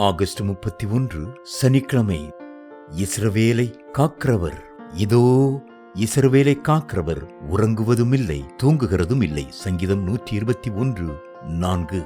August முப்பத்தி ஒன்று சனிக்கிழமை இஸ்ரவேலை காக்கிறவர். இதோ இஸ்ரவேலை காக்கிறவர் உறங்குவதும் இல்லை தூங்குகிறதும் இல்லை சங்கீதம் நூற்றி இருபத்தி ஒன்று நான்கு.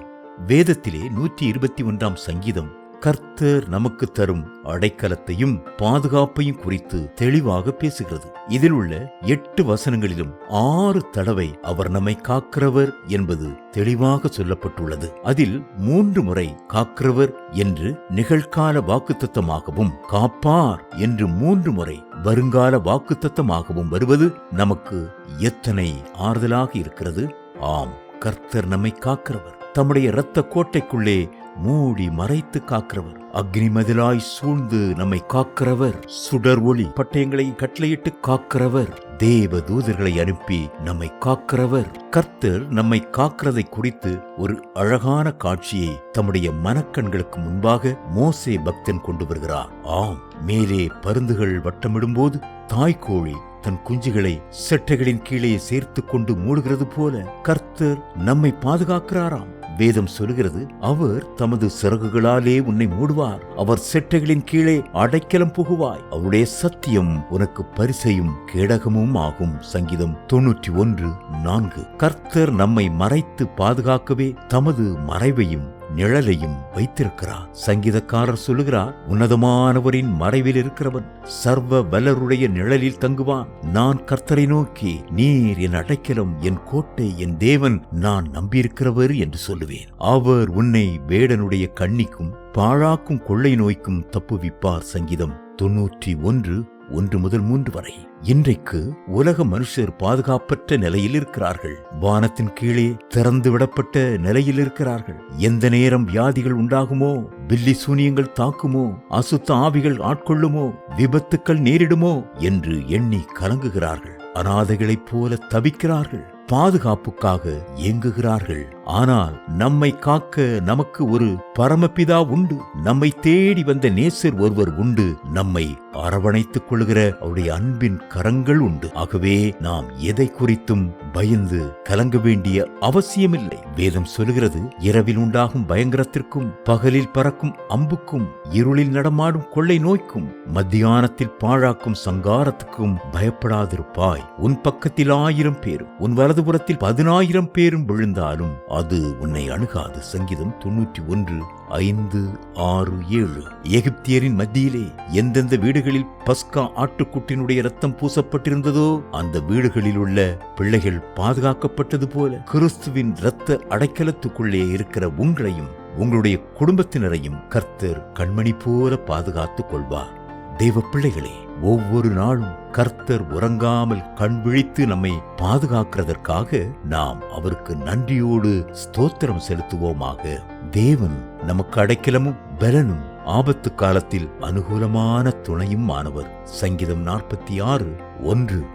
வேதத்திலே நூற்றி இருபத்தி ஒன்றாம் சங்கீதம் கர்த்தர் நமக்கு தரும் அடைக்கலத்தையும் பாதுகாப்பையும் குறித்து தெளிவாக பேசுகிறது. இதில் உள்ள எட்டு வசனங்களிலும் ஆறு தடவை அவர் நம்மை காக்கிறவர் என்பது தெளிவாக சொல்லப்பட்டுள்ளது. அதில் மூன்று முறை காக்கிறவர் என்று நிகழ்கால வாக்குத்தத்தமாகவும் காப்பார் என்று மூன்று முறை வருங்கால வாக்குத்தத்தமாகவும் வருவது நமக்கு எத்தனை ஆறுதலாக இருக்கிறது? ஆம் கர்த்தர் நம்மை காக்கிறவர். தம்முடைய இரத்த கோட்டைக்குள்ளே மூடி மறைத்து காக்கிறவர். அக்னி மதிலாய் சூழ்ந்து நம்மை காக்கிறவர். சுடர் ஒளி பட்டயங்களை கட்டளையிட்டு காக்கிறவர். தேவ தூதர்களை அனுப்பி நம்மை காக்கிறவர். கர்த்தர் நம்மை காக்கிறதை குறித்து ஒரு அழகான காட்சியை தம்முடைய மனக்கண்களுக்கு முன்பாக மோசே பக்தன் கொண்டு வருகிறார். ஆம் மேலே பருந்துகள் வட்டமிடும்போது தாய்க்கோழி தன் குஞ்சுகளை செட்டைகளின் கீழே சேர்த்து கொண்டு மூடுகிறது போல கர்த்தர் நம்மை பாதுகாக்கிறாராம். வேதம் சொல்கிறது அவர் தமது சிறகுகளாலே உன்னை மூடுவார். அவர் செட்டைகளின் கீழே அடைக்கலம் புகுவாய். அவருடைய சத்தியம் உனக்கு பரிசையும் கேடகமும் ஆகும். சங்கீதம் தொன்னூற்றி ஒன்று நான்கு. கர்த்தர் நம்மை மறைத்து பாதுகாக்கவே தமது மறைவையும் நிழலையும் வைத்திருக்கிறார் சங்கீதக்காரர் சொல்லுகிறார் உன்னதமானவரின் மறைவில் இருக்கிறவன் சர்வ வல்லருடைய நிழலில் தங்குவான். நான் கர்த்தரை நோக்கி நீர் என் அடைக்கலம் என் கோட்டை என் தேவன் நான் நம்பியிருக்கிறவர் என்று சொல்லுவேன். அவர் உன்னை வேடனுடைய கண்ணிக்கும் பாழாக்கும் கொள்ளை நோய்க்கும் தப்புவிப்பார். சங்கீதம் தொன்னூற்றி ஒன்று ஒன்று முதல் மூன்று வரை. இன்றைக்கு உலக மனுஷர் பாதுகாப்பற்ற நிலையில் இருக்கிறார்கள். வானத்தின் கீழே திறந்து விடப்பட்ட நிலையில் இருக்கிறார்கள். எந்த நேரம் வியாதிகள் உண்டாகுமோ பில்லி சூனியங்கள் தாக்குமோ அசுத்த ஆவிகள் ஆட்கொள்ளுமோ விபத்துக்கள் நேரிடுமோ என்று எண்ணி கலங்குகிறார்கள். அனாதைகளைப் போல தவிக்கிறார்கள். பாதுகாப்புக்காக இயங்குகிறார்கள் ஆனால் நம்மை காக்க நமக்கு ஒரு பரமபிதா உண்டு. நம்மை தேடி வந்த நேசர் ஒருவர் உண்டு. நம்மை அரவணைத்துக் கொள்கிற அவருடைய அன்பின் கரங்கள் உண்டு. ஆகவே நாம் எதை குறித்தும் பயந்து கலங்க வேண்டிய அவசியமில்லை. வேதம் சொல்கிறது இரவில் உண்டாகும் பயங்கரத்திற்கும் பகலில் பறக்கும் அம்புக்கும் இருளில் நடமாடும் கொள்ளை நோய்க்கும் மத்தியானத்தில் பாழாக்கும் சங்காரத்துக்கும் பயப்படாதிருப்பாய். உன் பக்கத்தில் ஆயிரம் பேரும் உன் வலதுபுறத்தில் பதினாயிரம் பேரும் விழுந்தாலும் அது உன்னை அணுகாது. சங்கீதம் தொன்னூற்றி ஒன்று ஐந்து ஆறு ஏழு. எகிப்தியரின் மத்தியிலே எந்தெந்த வீடுகளில் பஸ்கா ஆட்டுக்குட்டினுடைய ரத்தம் பூசப்பட்டிருந்ததோ அந்த வீடுகளில் உள்ள பிள்ளைகள் பாதுகாக்கப்பட்டது போல கிறிஸ்துவின் இரத்த அடைக்கலத்துக்குள்ளே இருக்கிற உங்களையும் உங்களுடைய குடும்பத்தினரையும் கர்த்தர் கண்மணி போல பாதுகாத்துக் கொள்வார். தெய்வ பிள்ளைகளே ஒவ்வொரு நாளும் கர்த்தர் உறங்காமல் கண் விழித்து நம்மை பாதுகாக்கிறதற்காக நாம் அவருக்கு நன்றியோடு ஸ்தோத்திரம் செலுத்துவோமாக. தேவன் நமக்கு அடைக்கலமும் பலனும் ஆபத்து காலத்தில் அனுகூலமான துணையும் ஆனவர் சங்கீதம் நாற்பத்தி ஆறு ஒன்று.